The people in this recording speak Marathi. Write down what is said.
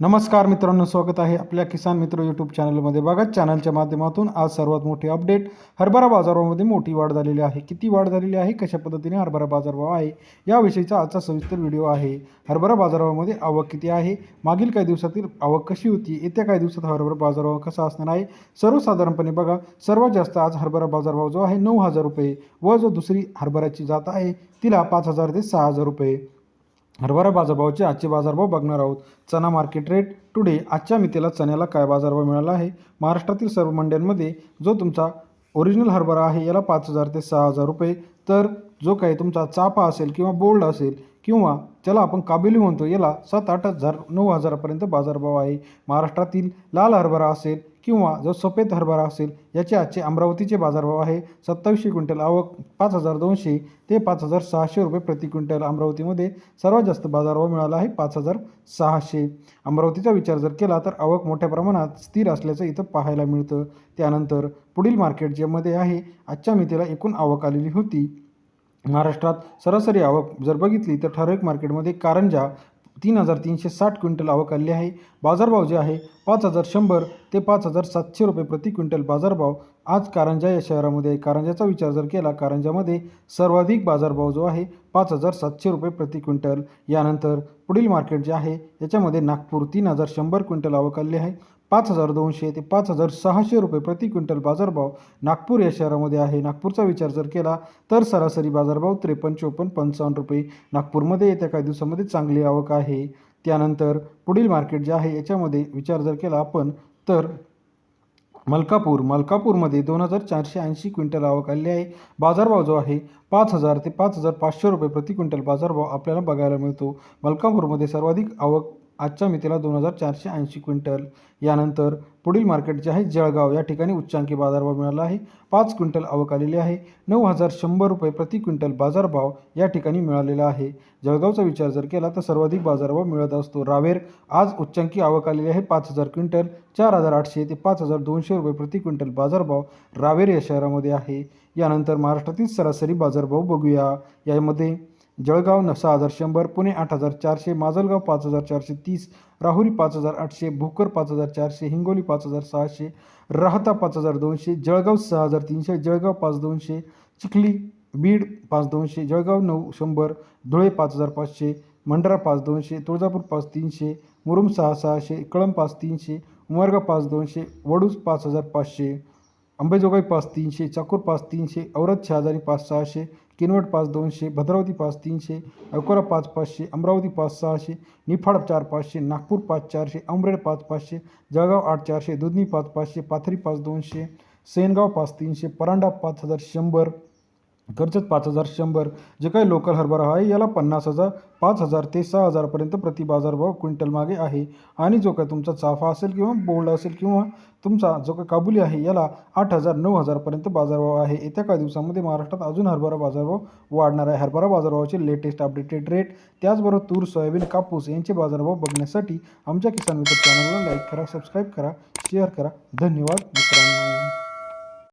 नमस्कार मित्रांनो स्वागत आहे आपल्या किसान मित्र यूट्यूब चॅनलमध्ये बघा चॅनलच्या माध्यमातून आज सर्वात मोठी अपडेट हरभरा बाजारामध्ये मोठी वाढ झालेली आहे. किती वाढ झालेली आहे? कशा पद्धतीने हरभरा बाजारभाव आहे? याविषयीचा आजचा सविस्तर व्हिडिओ आहे. हरभरा बाजारामध्ये आवक किती आहे? मागील काही दिवसातील आवक कशी होती? येत्या काही दिवसात हरभरा बाजारभाव कसा असणार आहे? सर्वसाधारणपणे बघा सर्वात जास्त आज हरभरा बाजारभाव जो आहे नऊ हजार रुपये व जो दुसरी हरभऱ्याची जात आहे तिला पाच हजार ते सहा हजार रुपये. हरभरा बाजारभावाचे आजचे बाजारभाव बघणार आहोत. चना मार्केट रेट टुडे आजच्या मितीला चण्याला काय बाजारभाव मिळाला आहे? महाराष्ट्रातील सर्व मंड्यांमध्ये जो तुमचा ओरिजिनल हरभरा आहे याला पाच हजार ते सहा हजार रुपये. तर जो काही तुमचा चापा असेल किंवा बोल्ड असेल किंवा ज्याला आपण काबिली म्हणतो याला सात आठ हजार नऊ हजारापर्यंत बाजारभाव आहे. महाराष्ट्रातील लाल हरभरा असेल किंवा जो सफेद हरभरा असेल याचे आजचे अमरावतीचे बाजारभाव आहे सत्तावीसशे क्विंटल आवक पाच हजार दोनशे ते पाच हजार सहाशे रुपये प्रति क्विंटल अमरावतीमध्ये सर्वात जास्त बाजारभाव मिळाला आहे पाच हजार सहाशे. अमरावतीचा विचार जर केला तर आवक मोठ्या प्रमाणात स्थिर असल्याचं इथं पाहायला मिळतं. त्यानंतर पुढील मार्केट ज्यामध्ये आहे आजच्या मितीला एकूण आवक आलेली होती. महाराष्ट्रात सरासरी आवक जर बघितली तर ठराविक मार्केटमध्ये कारंजा तीन हजार तीनशे साठ क्विंटल आवक आली आहे. बाजारभाव जे आहे पाच हजार शंभर ते पाच हजार सातशे रुपये प्रति क्विंटल बाजारभाव. आज कारंजा या शहरामध्ये आहे. कारंजाचा विचार जर केला कारंजामध्ये सर्वाधिक बाजारभाव जो आहे पाच हजार सातशे रुपये प्रति क्विंटल. यानंतर पुढील मार्केट जे आहे याच्यामध्ये नागपूर तीन हजार शंभर क्विंटल आवक आली आहे. पाच हजार दोनशे ते पाच हजार सहाशे रुपये प्रति क्विंटल बाजारभाव नागपूर या शहरामध्ये आहे. नागपूरचा विचार जर केला तर सरासरी बाजारभाव त्रेपन्न चोपन्न पंचावन्न रुपये नागपूरमध्ये येत्या काही दिवसामध्ये चांगली आवक आहे. त्यानंतर पुढील मार्केट जे आहे याच्यामध्ये विचार जर केला आपण तर मलकापूर. मलकापूरमध्ये दोन हजार चारशे ऐंशी क्विंटल आवक आली आहे. बाजारभाव जो आहे पाच हजार ते पाच हजार पाचशे रुपये प्रति क्विंटल बाजारभाव आपल्याला बघायला मिळतो. मलकापूरमध्ये सर्वाधिक आवक आजच्या मितीला दोन हजार चारशे ऐंशी क्विंटल. यानंतर पुढील मार्केट जे आहे जळगाव या ठिकाणी उच्चांकी बाजारभाव मिळाला आहे. पाच क्विंटल आवक आलेली आहे. नऊ हजार शंभर रुपये प्रति क्विंटल बाजारभाव या ठिकाणी मिळालेला आहे. जळगावचा विचार जर केला तर सर्वाधिक बाजारभाव मिळत असतो. रावेर आज उच्चांकी आवक आलेली आहे पाच हजार क्विंटल. चार हजार आठशे ते पाच हजार दोनशे रुपये प्रति क्विंटल बाजारभाव रावेर या शहरामध्ये आहे. यानंतर महाराष्ट्रातील सरासरी बाजारभाव बघूया. यामध्ये जळगाव न सहा हजार शंभर पुणे आठ हजार चारशे माजलगाव पाच हजार चारशे तीस राहुरी पाच हजार आठशे भोकर पाच हजार चारशे हिंगोली पाच हजार सहाशे राहता पाच हजार दोनशे जळगाव सहा हजार तीनशे जळगाव पाच दोनशे चिखली बीड पाच दोनशे जळगाव नऊ शंभर धुळे पाच हजार पाचशे मंडरा पाच दोनशे तुळजापूर पाच तीनशे मुरुम सहा सहाशे कळंब पाच तीनशे उमरगा पाच दोनशे वडूज पाच हजार पाचशे अंबेजोगाई पाच तीनशे चाकूर पाच तीनशे औरत शहाजारी पाच सहाशे किनवट पाच दोनशे भद्रावती पाच तीनशे अकोला पाच पाचशे अमरावती पाच सहाशे निफाड चार पाचशे नागपूर पाच चारशे अमरेड पाच पाचशे जळगाव आठ चारशे दुधनी पाच पाचशे पाथरी पाच दोनशे सेनगाव पाच तीनशे परांडा पाच हजार शंभर कर्जत पाच हजार शंभर. जे काही लोकल हरभरा आहे याला पन्नास हजार पाच हजार ते सहा हजारपर्यंत प्रति बाजारभाव क्विंटल मागे आहे. आणि जो काही तुमचा चाफा असेल किंवा बोल्ड असेल किंवा तुमचा जो काही काबुली आहे याला आठ हजार नऊ हजारपर्यंत बाजारभाव आहे. येत्या काही दिवसामध्ये महाराष्ट्रात अजून हरभरा बाजारभाव वाढणार आहे. हरभरा बाजारभावाचे लेटेस्ट अपडेटेड रेट त्याचबरोबर तूर सोयाबीन कापूस यांचे बाजारभाव बघण्यासाठी आमच्या किसान मित्र चॅनलला लाईक करा सबस्क्राईब करा शेअर करा. धन्यवाद मित्रांनो.